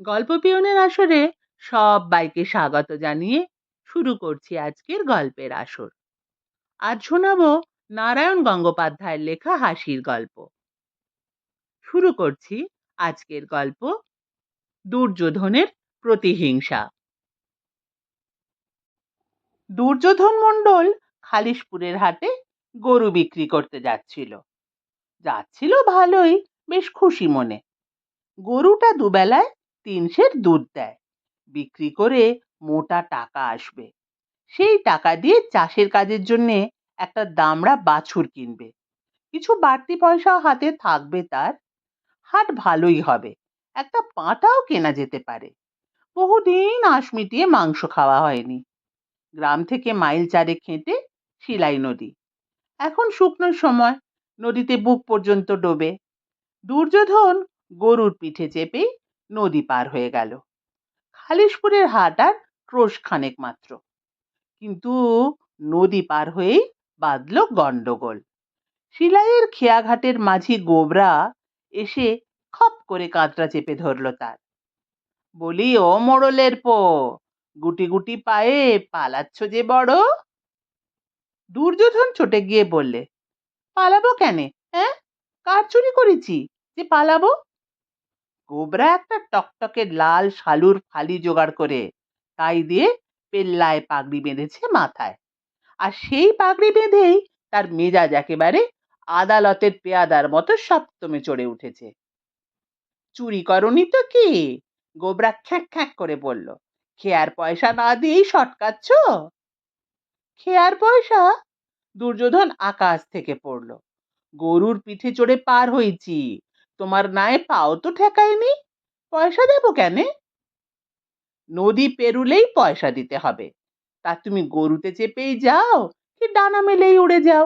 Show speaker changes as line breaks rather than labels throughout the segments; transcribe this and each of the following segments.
গল্প পিয়নের আসরে সবাইকে স্বাগত জানিয়ে শুরু করছি আজকের গল্পের আসর। আজ শোনাবো নারায়ণ গঙ্গোপাধ্যায়ের লেখা হাসির গল্প। শুরু করছি আজকের গল্প দুর্যোধনের প্রতিহিংসা। দুর্যোধন মণ্ডল খালিশপুরের হাটে গরু বিক্রি করতে যাচ্ছিল। যাচ্ছিল ভালোই, বেশ খুশি মনে। গরুটা দুবেলায় তিন সের দুধ দেয়। বিক্রি করে মোটা টাকা আসবে। সেই টাকা দিয়ে চাষের কাজের জন্যে একটা দামড়া বাছুর কিনবে। কিছু বাড়তি পয়সা হাতে থাকবে তার। হাট ভালোই হবে। একটা পাঁঠাও কেনা যেতে পারে। বহুদিন আঁশ মিটিয়ে মাংস খাওয়া হয়নি। গ্রাম থেকে মাইল চারে খেঁটে শিলাই নদী। এখন শুকনোর সময়। নদীতে বুক পর্যন্ত ডোবে। দুর্যোধন গরুর পিঠে চেপেই নদী পার হয়ে গেল। খালিশপুরের হাট আর ক্রোশ খানেক মাত্র। কিন্তু নদী পার হয়েই বাঁধল গন্ডগোল। শিলাইয়ের খেয়াঘাটের মাঝি গোবরা এসে খপ করে কাঁতরা চেপে ধরল তার। বলি, ও মোড়লের পো, গুটি গুটি পায়ে পালাচ্ছ যে বড়? দুর্যোধন ছুটে গিয়ে বললে, পালাবো কেনে হ্যাঁ কার চুরি করেছি? যে পালাবো? গোবরা একটা টকটকে লাল শালুর ফালি জোগাড় করে তাই দিয়ে পেল্লায় পাগড়ি বেঁধেছে মাথায়। আর সেই পাগড়ি বেঁধেই তার মেজাজ একেবারে আদালতের পেয়াদার মতো সপ্তমে চড়ে উঠেছে। চুরি করনি তো কি? গোবরা খ্যাঁক খ্যাঁক করে বলল, খেয়ার পয়সা না দিয়েই সটকাচ্ছ? খেয়ার পয়সা? দুর্যোধন আকাশ থেকে পড়ল, গরুর পিঠে চড়ে পার হয়েছি। তোমার নায়ে পাও তো ঠেকায়নি। পয়সা দেবো কেন? নদী পেরুলেই পয়সা দিতে হবে। তা তুমি গরুতে চেপেই যাও কি ডানা মেলেই উড়ে যাও।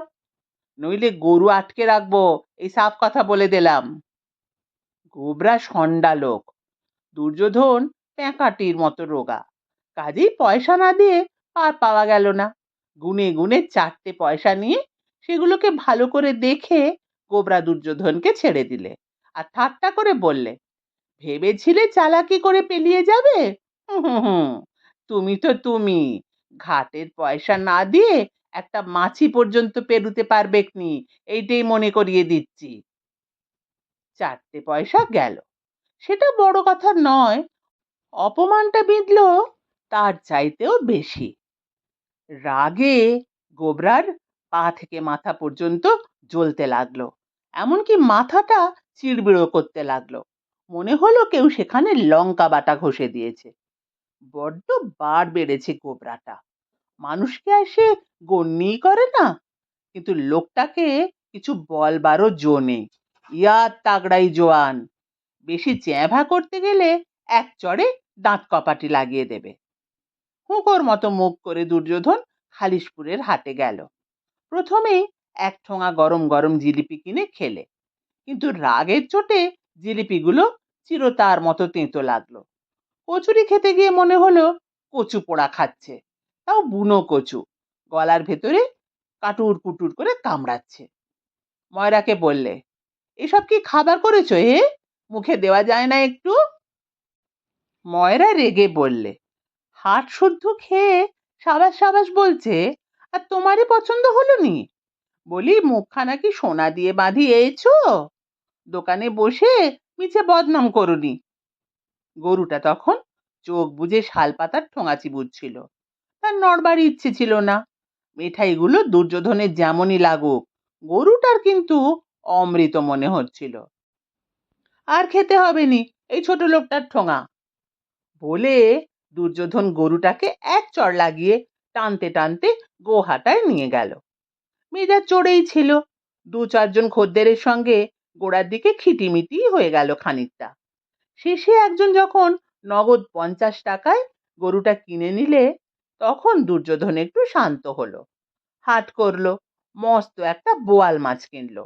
নইলে গরু আটকে রাখব, এই সাফ কথা বলে দিলাম। গোবরা সন্ডা লোক। দুর্যোধন প্যাঁকাটির মতো রোগা। কাজেই পয়সা না দিয়ে আর পাওয়া গেল না। গুনে গুনে চারটে পয়সা নিয়ে সেগুলোকে ভালো করে দেখে গোবরা দুর্যোধনকে ছেড়ে দিলে। আর করে বললে, ভেবেছিলে চালাকি করে পেলিয়ে যাবে? তুমি তো তুমি। ঘাটের পয়সা না দিয়ে একটা মাছি পর্যন্ত পেরুতে পারবে নি, এইটাই মনে করিয়ে দিচ্ছি। চারটে পয়সা গেল। সেটা বড় কথা নয়, অপমানটা বিঁধল তার চাইতেও বেশি। রাগে গোবরার পা থেকে মাথা পর্যন্ত জ্বলতে লাগল, এমনকি মাথাটা চিড়বিড়ো করতে লাগল। মনে হলো কেউ সেখানে লঙ্কা বাটা ঘষে দিয়েছে। বড্ড বার বেড়েছে গোবরাটা মানুষকে এসে গণ্যই করে না। কিন্তু লোকটাকে কিছু বলবারও জো নেই। ইয়ার তাগড়াই জোয়ান, বেশি চ্যাভা করতে গেলে এক চড়ে দাঁত কপাটি লাগিয়ে দেবে। হুঁকোর মতো মুখ করে দুর্যোধন খালিশপুরের হাটে গেল। প্রথমেই এক ঠোঙা গরম গরম জিলিপি কিনে খেলে। কিন্তু রাগের চোটে জিলিপিগুলো চিরতার মতো তেঁতো লাগল। কচুরি খেতে গিয়ে মনে হলো কচু পোড়া খাচ্ছে, তাও বুনো কচু, গলার ভেতরে কাটুর কুটুর করে কামড়াচ্ছে। ময়রাকে বললে, এসব কি খাবার করেছ হে মুখে দেওয়া যায় না একটু? ময়রা রেগে বললে হাট শুদ্ধ খেয়ে সাবাস সাবাস বলছে, আর তোমারই পছন্দ হলো নি? বলি, মুখখানা কি সোনা দিয়ে বাঁধিয়েছো? দোকানে বসে মিছে বদনাম করুনি। গরুটা তখন চোখ বুঝে শাল পাতার ঠোঙাচি বুঝছিল তার নড়বার ইচ্ছে ছিল না। মিঠাইগুলো দুর্যোধনের যেমনই লাগুক, গরুটার কিন্তু অমৃত মনে হচ্ছিল। আর খেতে হবে নি এই ছোট লোকটার ঠোঙা। বলে দুর্যোধন গরুটাকে এক চড় লাগিয়ে টানতে টানতে গোহাটায় নিয়ে গেল। মেজাজ চড়েই ছিল। দু চারজন খদ্দেরের সঙ্গে গোড়ার দিকে খিটিমিটি হয়ে গেল খানিকটা। শেষে একজন যখন নগদ পঞ্চাশ টাকায় গরুটা কিনে নিলে, তখন দুর্যোধন একটু শান্ত হলো। হাট করল, মস্ত একটা বোয়াল মাছ কিনলো।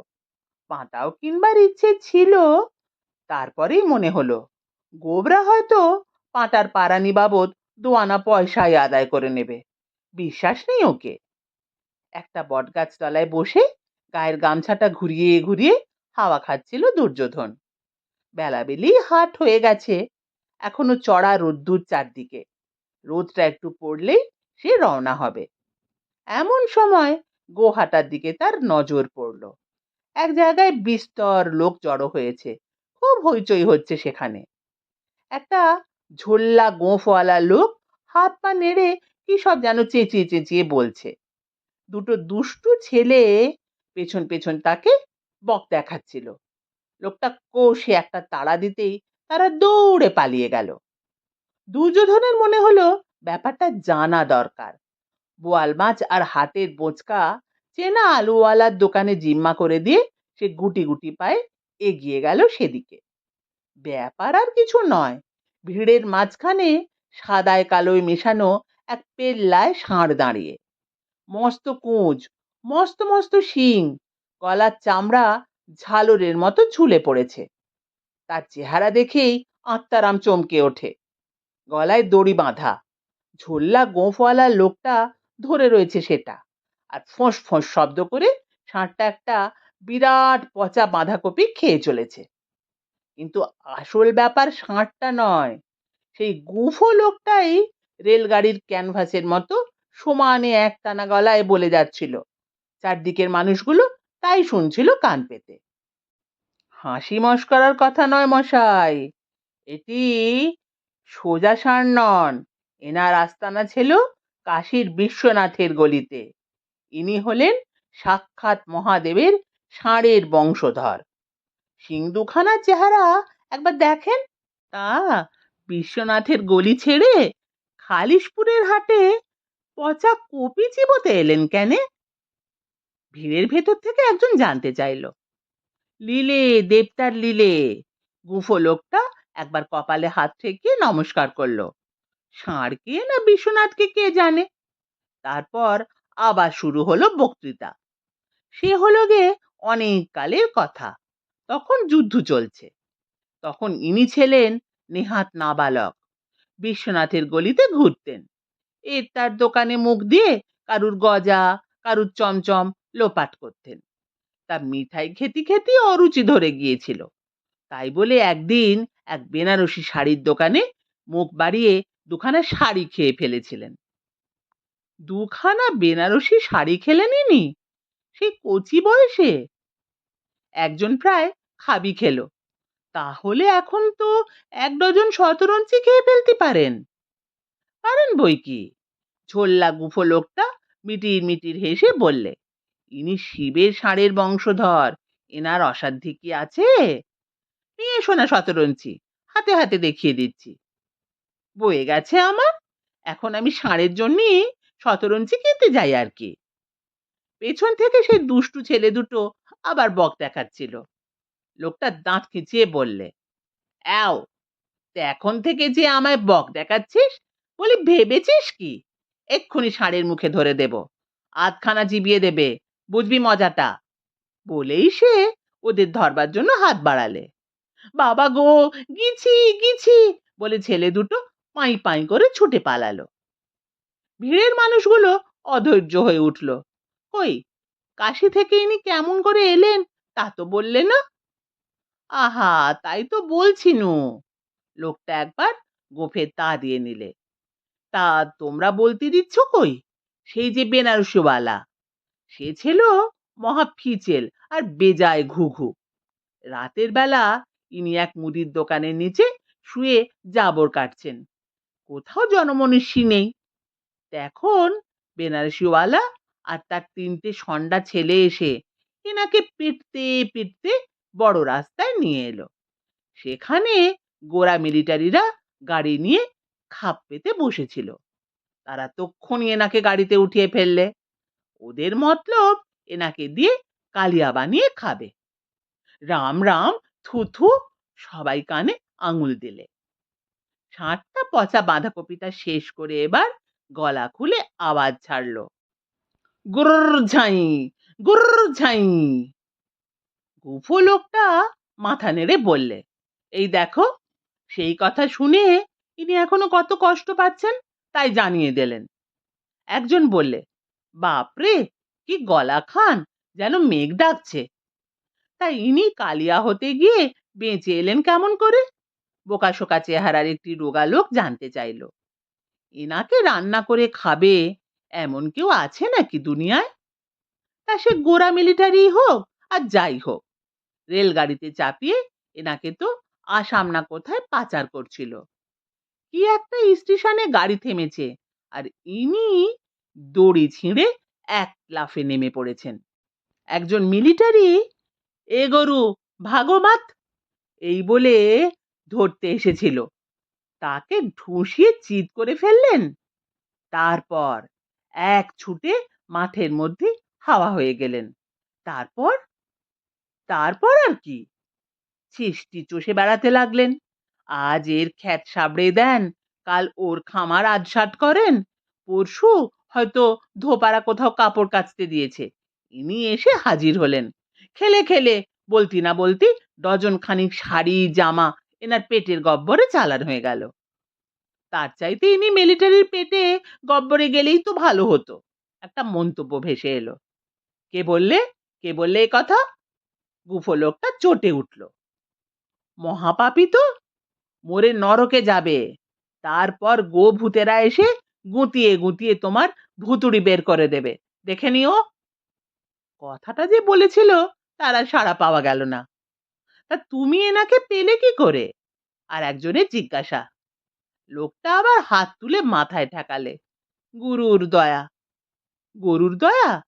পাঁটাও কিনবার ইচ্ছে ছিল, তারপরেই মনে হলো, গোবরা হয়তো পাঁটার পারানি বাবদ দোয়ানা পয়সাই আদায় করে নেবে। বিশ্বাস নেই ওকে। একটা বটগাছ তলায় বসে গায়ের গামছাটা ঘুরিয়ে ঘুরিয়ে হাওয়া খাচ্ছিল দুর্যোধন। বেলাবেলি হাট হয়ে গেছে। এখনও চড়া রোদ্দুর চারদিকে। রোদটা একটু পড়লেই সে রওনা হবে। এমন সময় গোহাটার দিকে তার নজর পড়ল। এক জায়গায় বিস্তর লোক জড়ো হয়েছে। খুব হইচই হচ্ছে সেখানে। একটা ঝোল্লা গোঁফওয়ালা লোক হাত পা নেড়ে কি সব যেন চেঁচিয়ে চেঁচিয়ে বলছে। দুটো দুষ্টু ছেলে পেছন পেছন তাকে বক দেখাচ্ছিল। লোকটা কষে একটা তাড়া দিতেই তারা দৌড়ে পালিয়ে গেল। দুর্যোধনের মনে হলো ব্যাপারটা জানা দরকার। বোয়াল মাছ আর হাতের বোচকা চেনা আলুওয়ালার দোকানে জিম্মা করে দিয়ে সে গুটি গুটি পায়ে এগিয়ে গেল সেদিকে। ব্যাপার আর কিছু নয়। ভিড়ের মাঝখানে সাদায় কালোয় মেশানো এক পেল্লায় ষাঁড় দাঁড়িয়ে। মস্ত কুঁজ, মস্ত মস্ত শিং। গলার চামড়া ঝালরের মতো ঝুলে পড়েছে। তার চেহারা দেখেই আত্মারাম চমকে ওঠে। গলায় দড়ি বাঁধা। ঝোল্লা গোঁফওয়ালা লোকটা ধরে রয়েছে সেটা। আর ফোঁস ফোঁস শব্দ করে ষাঁড়টা একটা বিরাট পচা বাঁধাকপি খেয়ে চলেছে। কিন্তু আসল ব্যাপার ষাঁড়টা নয়। সেই গুঁফো লোকটাই রেলগাড়ির ক্যানভাসের মতো সমানে একটানা গলায় বলে যাচ্ছিল। চারদিকের মানুষগুলো তাই শুনছিল কান পেতে। হাসি মস্করার কথা নয় মশাই, এটি সোজা ষাঁড় নন এনার আস্তানা ছিল কাশীর বিশ্বনাথের গলিতে। ইনি হলেন সাক্ষাৎ মহাদেবের ষাঁড়ের বংশধর। সিংদুখানার চেহারা একবার দেখেন? তা বিশ্বনাথের গলি ছেড়ে খালিশপুরের হাটে পচা কপি চিবোতে এলেন কেনে? ভিড়ের ভেতর থেকে একজন জানতে চাইল। লিলে, দেবতার লিলে। গুফো লোকটা একবার কপালে হাত থেকে নমস্কার করল। ষাঁড়কে না বিশ্বনাথকে কে জানে? তারপর আবার শুরু হলো বক্তৃতা। সে হলো গে অনেক কালের কথা। তখন যুদ্ধ চলছে। তখন ইনি ছিলেন নেহাত নাবালক। বিশ্বনাথের গলিতে ঘুরতেন। এর তার দোকানে মুখ দিয়ে কারুর গজা, কারুর চমচম লোপাট করতেন। তা মিঠাই খেতে খেতে অরুচি ধরে গিয়েছিল। তাই বলে একদিন এক বেনারসি শাড়ির দোকানে মুখ বাড়িয়ে দুখানা শাড়ি খেয়ে ফেলেছিলেন। দুখানা বেনারসি শাড়ি খেলেন ইনি? সেই কচি বয়সে? একজন প্রায় খাবি খেলো। তাহলে এখন তো এক ডজন শতরঞ্চি খেয়ে ফেলতে পারেন। পারেন বই কি? ঝোল্লা গুফো লোকটা মিটির মিটির হেসে বললে, ইনি শিবের ষাঁড়ের বংশধর, এনার অসাধ্যি কি আছে? নিয়ে এসো না শতরঞ্চি হাতে হাতে দেখিয়ে দিচ্ছি। বয়ে গেছে আমার, এখন আমি ষাঁড়ের জন্যই শতরঞ্চি কিনতে যাই আর কি। পেছন থেকে সেই দুষ্টু ছেলে দুটো আবার বক দেখাচ্ছিল। লোকটা দাঁত খিচিয়ে বললে অ্যাও এখন থেকে যে আমায় বক দেখাচ্ছিস বলি ভেবেছিস কি? এক্ষুনি ষাঁড়ের মুখে ধরে দেব। আধখানা জিবিয়ে দেবে। বুঝবি মজাটা? বলেই সে ওদের ধরবার জন্য হাত বাড়ালে। বাবা গো, গিছি গিছি বলে ছেলে দুটো পাই পাই করে ছুটে পালালো। ভিড়ের মানুষগুলো অধৈর্য হয়ে উঠল। কই কাশি থেকে ইনি কেমন করে এলেন তা তো বললে না? আহা, তাই তো বলছি নু। লোকটা একবার গোফের তা দিয়ে নিলে। তা তোমরা বলতে দিচ্ছ কই? সেই যে বেনারসিওয়ালা। সে ছিল মহা ফিচেল আর বেজায় ঘুঘু। রাতের বেলা ইনি এক মুদির দোকানের নিচে শুয়ে জাবর কাটছেন। কোথাও জনমনুষ্যী নেই। এখন বেনারসিওয়ালা আর তার তিনটে সন্ডা ছেলে এসে এনাকে পিটতে পিটতে বড় রাস্তায় নিয়ে এলো। সেখানে গোড়া মিলিটারিরা গাড়ি নিয়ে খাপ পেতে বসেছিল। তারা তক্ষণি এনাকে গাড়িতে উঠিয়ে ফেললে। ওদের মতলব এনাকে দিয়ে কালিয়া বানিয়ে খাবে। রাম রাম, থু থু, সবাই কানে আঙুল দিলে। ষাটটা পচা বাঁধাকপিটা শেষ করে এবার গলা খুলে আওয়াজ ছাড়লো। গুর ঝাই গুর ঝাই। গুফো লোকটা মাথা নেড়ে বললে, এই দেখো, সেই কথা শুনে ইনি এখনও কত কষ্ট পাচ্ছেন? তাই জানিয়ে দিলেন। একজন বললে, বাপরে, কি গলা খান, যেন মেঘ ডাকছে। তাই ইনি কালিয়া হতে গিয়ে বেঁচে এলেন কেমন করে? বোকাশোকা চেহারার একটি রোগা লোক জানতে চাইল। এনাকে রান্না করে খাবে, এমন কেউ আছে নাকি দুনিয়ায়? তা সে গোড়া মিলিটারি হোক আর যাই হোক। রেলগাড়িতে চাপিয়ে এনাকে তো আসাম না কোথায় পাচার করছিল। কি একটা স্টেশনে গাড়ি থেমেছে। আর ইনি দড়ি ছিঁড়ে এক লাফে নেমে পড়েছেন। একজন মিলিটারি, এ গরু, ভাগমাত? এই বলে ধরতে এসেছিল। তাকে ঢুসিয়ে চিৎ করে ফেললেন। তারপর এক ছুটে মাঠের মধ্যে হাওয়া হয়ে গেলেন। তারপর তারপর আর কি? ছিষ্টি চষে বেড়াতে লাগলেন। আজ এর খ্যাত সাবড়ে দেন, কাল ওর খামার আজসাট করেন। পরশু হয়তো ধোপারা কোথাও কাপড় কাচতে দিয়েছে। ইনি এসে হাজির হলেন। খেলে খেলে, বলতি না বলতি ডজন খানিক শাড়ি, জামা এনার পেটের গব্বরে চালান হয়ে গেল। তার চাইতে ইনি মিলিটারির পেটে গব্বরে গেলেই তো ভালো হতো। একটা মন্তব্য ভেসে এলো। কে বললে? কে বললে এ কথা? গুফো লোকটা চটে উঠল। মহাপাপী তো মরে নরকে যাবে। তারপর গো ভূতেরা এসে গুঁতিয়ে গুঁতিয়ে তোমার ভুতুড়ি বের করে দেবে। দেখে নিও। কথাটা যে বলেছিল, তারা সাড়া পাওয়া গেল না। তা তুমি এনাকে পেলে কি করে? আর একজনের জিজ্ঞাসা। লোকটা আবার হাত তুলে মাথায় ঠেকালে। গুরুর দয়া। গরুর দয়া?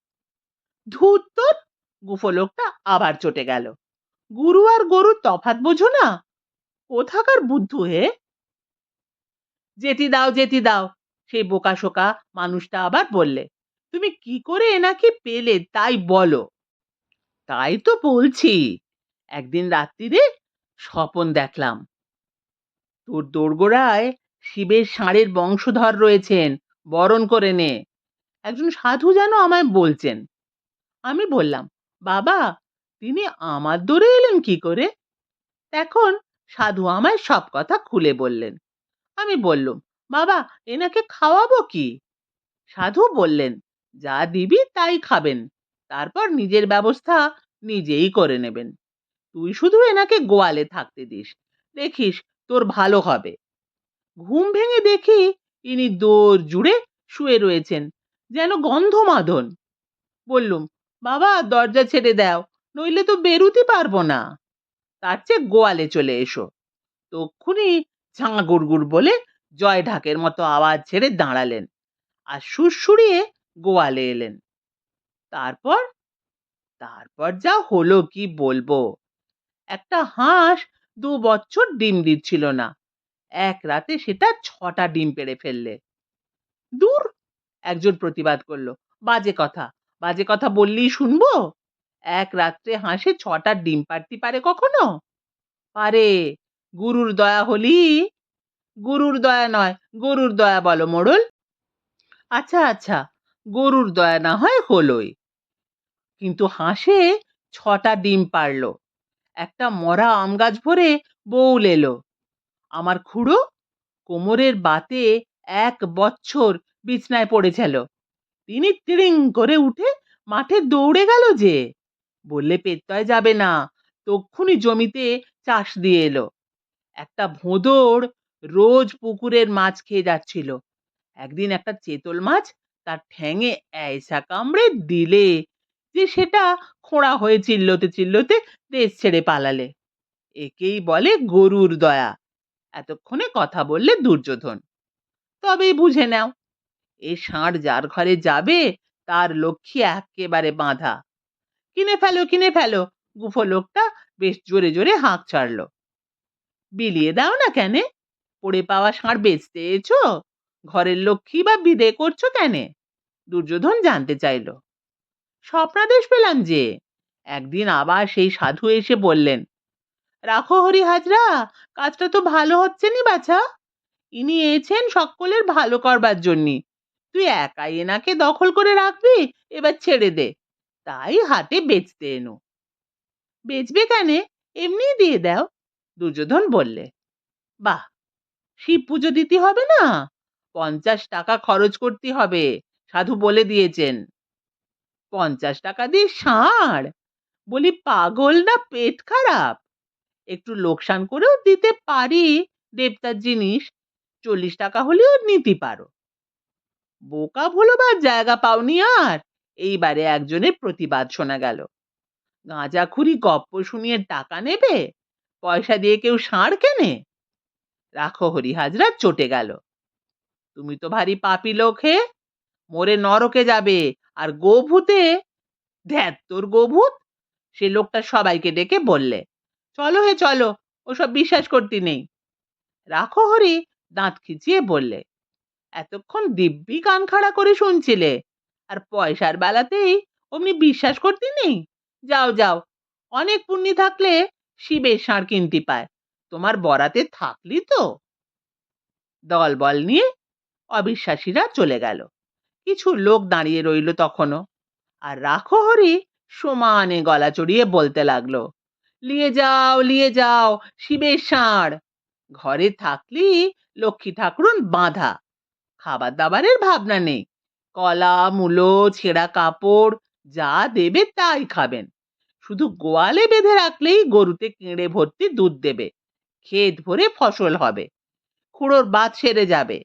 ধূত তোর গুফো লোকটা আবার চটে গেল। গুরু আর গরুর তফাৎ বোঝো না। কোথাকার বুদ্ধ হে? যেতি দাও যেতি দাও, সেই বোকাশোকা মানুষটা আবার বললে, তুমি কি করে এনাকে পেলে, তাই বলো। তাই তো বলছি, একদিন রাত্রিরে স্বপন দেখলাম। তোর দোরগোড়ায় শিবের ষাঁড়ের বংশধর রয়েছেন, বরণ করে নে। একজন সাধু যেন আমায় বলছেন। আমি বললাম, বাবা, তিনি আমার দৌড়ে এলেন কি করে? এখন সাধু আমায় সব কথা খুলে বললেন। আমি বললুম, বাবা, এনাকে খাওয়াবো কি? সাধু বললেন, যা দিবি তাই খাবেন, তারপর নিজের ব্যবস্থা নিজেই করে নেবেন। তুই শুধু এনাকে গোয়ালে থাকতে দিস, দেখিস তোর ভালো হবে। ঘুম ভেঙে দেখি ইনি দৌড় জুড়ে শুয়ে রয়েছেন, যেন গন্ধমাদন বললুম, বাবা, দরজা ছেড়ে দাও, নইলে তো বেরুতে পারব না। তার চেয়ে গোয়ালে চলে এসো। তক্ষুনি ঝাঁ গুড়গুড় বলে জয় ঢাকের মতো আওয়াজ ছেড়ে দাঁড়ালেন আর সুরসুরিয়ে গোয়ালে এলেন। তারপর তারপর যা হলো কি বলব? একটা হাঁস দু বছর ডিম দিচ্ছিল না। এক রাতে সেটা ছটা ডিম পেড়ে ফেললে। দূর! একজন প্রতিবাদ করল, বাজে কথা বাজে কথা বললেই শুনব? এক রাত্রে হাঁসে ছটা ডিম পাড়তে পারে কখনো? পারে। গুরুর দয়া হলি। গুরুর দয়া নয়, গরুর দয়া বলো মোড়ল। আচ্ছা আচ্ছা গরুর দয়া না হয় হলোই। কিন্তু হাঁসে ছটা ডিম পারল একটা মরা আম গাছ ভরে বউল এলো। আমার খুড়ো কোমরের বাতে এক বছর বিছনায় পড়েছিল তিনি তিরিং করে উঠে মাঠে দৌড়ে গেল যে। বললে পেত্তয় যাবে না। তক্ষুনি জমিতে চাষ দিয়ে এলো। একটা ভোঁদড় রোজ পুকুরের মাছ খেয়ে যাচ্ছিল। একদিন একটা চেতল মাছ তার ঠ্যাঙে ऐसा কামড়ে দিলে যে সেটা খোঁড়া হয়ে চিল্লোতে চিল্লোতে দেশ ছেড়ে পালালে। একেই বলে গরুর দয়া। এতক্ষণে কথা বললে দুর্যোধন। তবেই বুঝে নাও, এ ষাঁড় যার ঘরে যাবে তার লক্ষ্মী একেবারে বাঁধা। কিনে ফেলো কিনে ফেলো। গুফো লোকটা বেশ জোরে জোরে হাঁক ছাড়লো। বিলিয়ে দাও না কেনে? পড়ে পাওয়া ষাঁড় বেচতে এছো ঘরের লক্ষ্মী বা বিদে করছ কেনে? দুর্যোধন জানতে চাইল। স্বপ্নাদেশ পেলাম যে। একদিন আবার সেই সাধু এসে বললেন, রাখো হরি হাজরা কাজটা তো ভালো হচ্ছে নি বাছা। ইনি এছেন সকলের ভালো করবার জন্যে। তুই একাই এনাকে দখল করে রাখবি, এবার ছেড়ে দে। তাই হাটে বেচতে এনো। বেচবে কেনে? এমনি দিয়ে দাও, দুর্যোধন বললে। বাহ, শিব পুজো দিতে হবে না? পঞ্চাশ টাকা খরচ করতে হবে, সাধু বলে দিয়েছেন। পঞ্চাশ টাকা দিয়ে ষাঁড়? বলি পাগল না পেট খারাপ? একটু লোকসান করেও দিতে পারি দেবতার জিনিস, চল্লিশ টাকা হলেও নিতে পারো। বোকা ভোলবার জায়গা পাওনি আর। এইবারে একজনের প্রতিবাদ শোনা গেল। গাঁজাখুরি গপ্প শুনিয়ে টাকা নেবে? পয়সা দিয়ে কেউ ষাঁড় কেনে? রাখো হরি হাজরা চটে গেল। তুমি তো ভারী পাপি লোক হে। মরে নরকে যাবে। আর গোভূতে? ধ্যাত তোর গোভূত। সে লোকটা সবাইকে ডেকে বললে, চলো হে, চলো। ওসব বিশ্বাস করতে নেই। রাখো হরি, দাঁত খিচিয়ে বললে, এতক্ষণ দিব্যি কান খাড়া করে শুনছিলে। আর পয়সার বেলাতেই অমনি বিশ্বাস করতে নেই? যাও যাও। অনেক পুণ্যি থাকলে শিবের ষাঁড় কিনতে পায়। তোমার বরাতে থাকলি তো? দল বল নিয়ে অবিশ্বাসীরা চলে গেল। কিছু লোক দাঁড়িয়ে রইল তখনও। আর রাখো হরি, সমানে গলা চড়িয়ে বলতে লাগল, লিয়ে যাও লিয়ে যাও, শিবের ষাঁড়। ঘরে থাকলি লক্ষ্মী ঠাকুরন বাঁধা। খাবার দাবারের ভাবনা নেই। কলা, মূলো, ছেঁড়া কাপড়, যা দেবে তাই খাবেন। শুধু গোয়ালে বেঁধে রাখলেই গরুতে কেঁড়ে ভর্তি দুধ দেবে। ক্ষেত ভরে ফসল হবে। খুঁড়োর বাদ সেরে যাবে।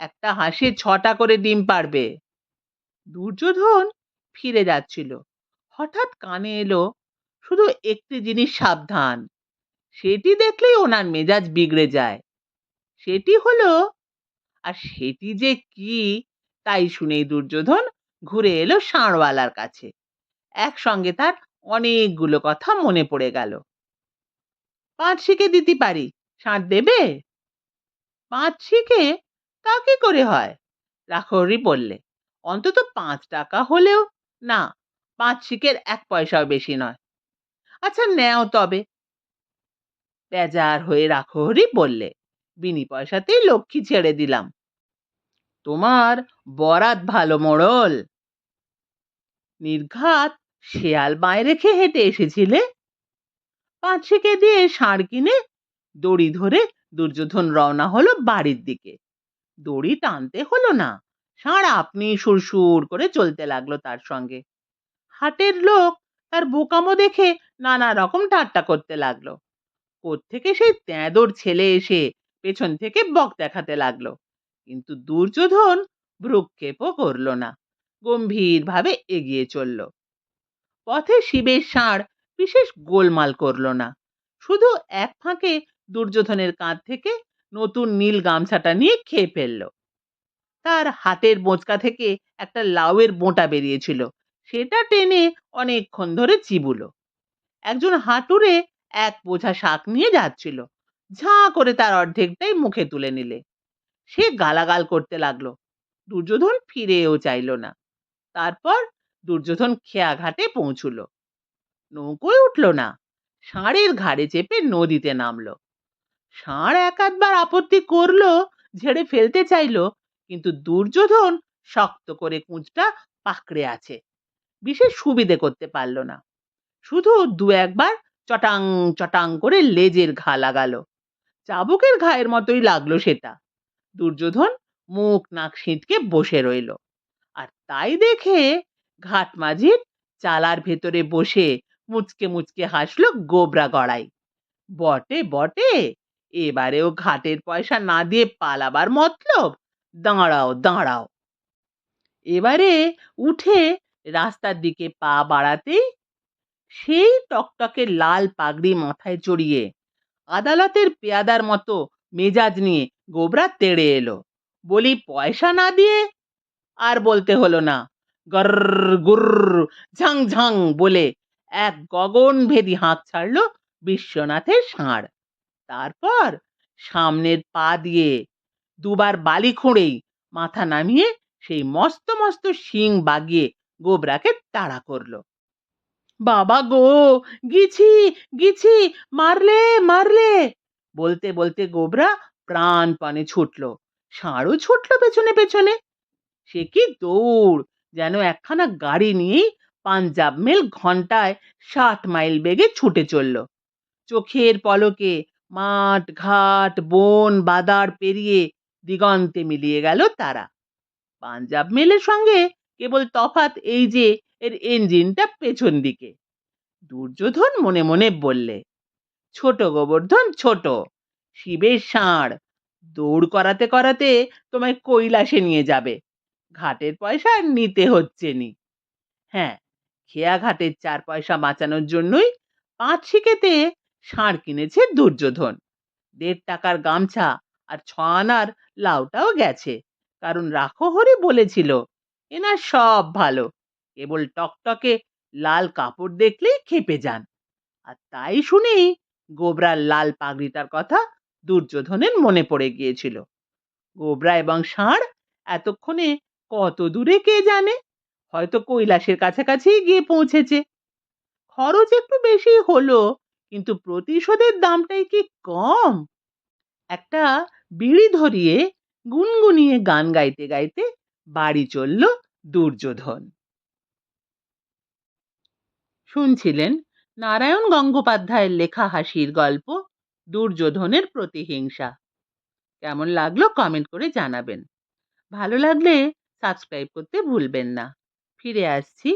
একটা হাঁসে ছটা করে ডিম পারবে দুর্যোধন ফিরে যাচ্ছিল। হঠাৎ কানে এলো, শুধু একটি জিনিস সাবধান। সেটি দেখলেই ওনার মেজাজ বিগড়ে যায়। সেটি হলো, আর সেটি যে কি তাই শুনেই দুর্যোধন ঘুরে এলো ষাঁড়ওয়ালার কাছে। একসঙ্গে তার অনেকগুলো কথা মনে পড়ে গেল। পাঁচ শিখে দিতে পারি? ষাঁড় দেবে? পাঁচ শিখে? তা কি করে হয়? রাখরি বললে, অন্তত পাঁচ টাকা হলেও না, পাঁচ শিকের এক পয়সাও বেশি নয়। আচ্ছা নেও তবে। বেজার হয়ে রাখরি বললে, বিনি পয়সাতেই লক্ষ্মী ছেড়ে দিলাম। তোমার বরাত ভালো, মোড়ল। নির্ঘাত শেয়াল বাঁয় রেখে হেঁটে এসেছিলে। পাঁচ শিকে দিয়ে ষাঁড় কিনে দড়ি ধরে দুর্যোধন রওনা হলো বাড়ির দিকে। দড়ি টানতে হলো না, ষাঁড় আপনি সুরসুর করে চলতে লাগল তার সঙ্গে। হাটের লোক তার বোকামো দেখে নানা রকম ঠাট্টা করতে লাগল। কোত্থেকে সেই তেঁদোর ছেলে এসে পেছন থেকে বক দেখাতে লাগল। কিন্তু দুর্যোধন ভ্রুক্ষেপও করল না, গম্ভীরভাবে এগিয়ে চলল। পথে শিবের ষাঁড় বিশেষ গোলমাল করল না, শুধু এক ফাঁকে দুর্যোধনের কাঁধ থেকে নতুন নীল গামছাটা নিয়ে খেয়ে ফেলল। তার হাতের বোঁচকা থেকে একটা লাউয়ের বোঁটা বেরিয়েছিল, সেটা টেনে অনেকক্ষণ ধরে চিবুলো। একজন হাঁটুরে এক বোঝা শাক নিয়ে যাচ্ছিল, ঝাঁ করে তার অর্ধেকটাই মুখে তুলে নিলে। সে গালাগাল করতে লাগল। দুর্যোধন ফিরেও চাইল না। তারপর দুর্যোধন খেয়া ঘাটে পৌঁছুলো। নৌকোয় উঠল না। ষাঁড়ের ঘাড়ে চেপে নদীতে নামলো। ষাঁড় এক আধবার আপত্তি করল ঝেড়ে ফেলতে চাইলো, কিন্তু দুর্যোধন শক্ত করে কুঁচটা পাকড়ে আছে। বিশেষ সুবিধে করতে পারল না। শুধু দু একবার চটাং চটাং করে লেজের ঘা লাগালো। চাবুকের ঘায়ের মতোই লাগল সেটা। দুর্যোধন মুখ নাক সিঁটকে বসে রইল। আর তাই দেখে ঘাট মাঝির চালার ভেতরে বসে মুচকে মুচকে হাসলো গোবরা গড়াই। বটে বটে, এবারেও ঘাটের পয়সা না দিয়ে পালাবার মতলব? দাঁড়াও দাঁড়াও। এবারে উঠে রাস্তার দিকে পা বাড়াতেই সেই টকটকে লাল পাগড়ি মাথায় চড়িয়ে আদালতের পেয়াদার মতো মেজাজ নিয়ে গোবরা তেড়ে এলো। বলি, পয়সা না দিয়ে? আর বলতে হলো না। গর ঝাং ঝাং বলে এক গগনভেদী হাঁক ছাড়লো বিশ্বনাথের ষাঁড়। তারপর সামনের পা দিয়ে দুবার বালি খুঁড়েই মাথা নামিয়ে সেই মস্ত মস্ত শিং বাগিয়ে গোবরাকে তাড়া করল। বাবা গো, গিছি গিছি, মারলে মারলে! বলতে বলতে গোবরা প্রাণপণে ছুটলো। ষাঁড়ও ছুটল পেছনে পেছনে। সে কি দৌড়, যেন একখানা গাড়ি নিয়েই পাঞ্জাব মেল ঘন্টায় ষাট মাইল বেগে ছুটে চলল। চোখের পলকে মাঠ, ঘাট, বন, বাদার পেরিয়ে দিগন্তে মিলিয়ে গেল তারা। পাঞ্জাব মেলের সঙ্গে কেবল তফাৎ এই যে, এর ইঞ্জিনটা পেছন দিকে। দুর্যোধন মনে মনে বললে, ছোট গোবর্ধন, ছোট। শিবের ষাঁড়। দৌড় করাতে করাতে তোমায় কৈলাসে নিয়ে যাবে। ঘাটের পয়সা নিতে হচ্ছে নি। হ্যাঁ খেয়া ঘাটের চার পয়সা বাঁচানোর জন্যই পাঁচ শিকেতে ষাঁড় কিনেছে দুর্যোধন। দেড় টাকার গামছা আর ছ আনার লাউটাও গেছে। কারণ রাখো হরি বলেছিল এনার সব ভালো। কেবল টকটকে লাল কাপড় দেখলেই খেপে যান। আর তাই শুনেই গোবরার লাল পাগড়িটার কথা দুর্যোধনের মনে পড়ে গিয়েছিল। গোবরা এবং ষাঁড় এতক্ষণে কত দূরে কে জানে? হয়তো কৈলাসের কাছাকাছি গিয়ে পৌঁছেছে। খরচ একটু বেশি হলো, কিন্তু প্রতিশোধের দামটাই কি কম? একটা বিড়ি ধরিয়ে গুনগুনিয়ে গান গাইতে গাইতে বাড়ি চলল দুর্যোধন। শুনছিলেন নারায়ণ গঙ্গোপাধ্যায়ের লেখা হাসির গল্প দুর্যোধনের প্রতিহিংসা। কেমন লাগল কমেন্ট করে জানাবেন। ভালো লাগলে সাবস্ক্রাইব করতে ভুলবেন না। ফিরে আসছি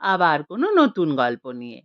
আবার কোনো নতুন গল্প নিয়ে।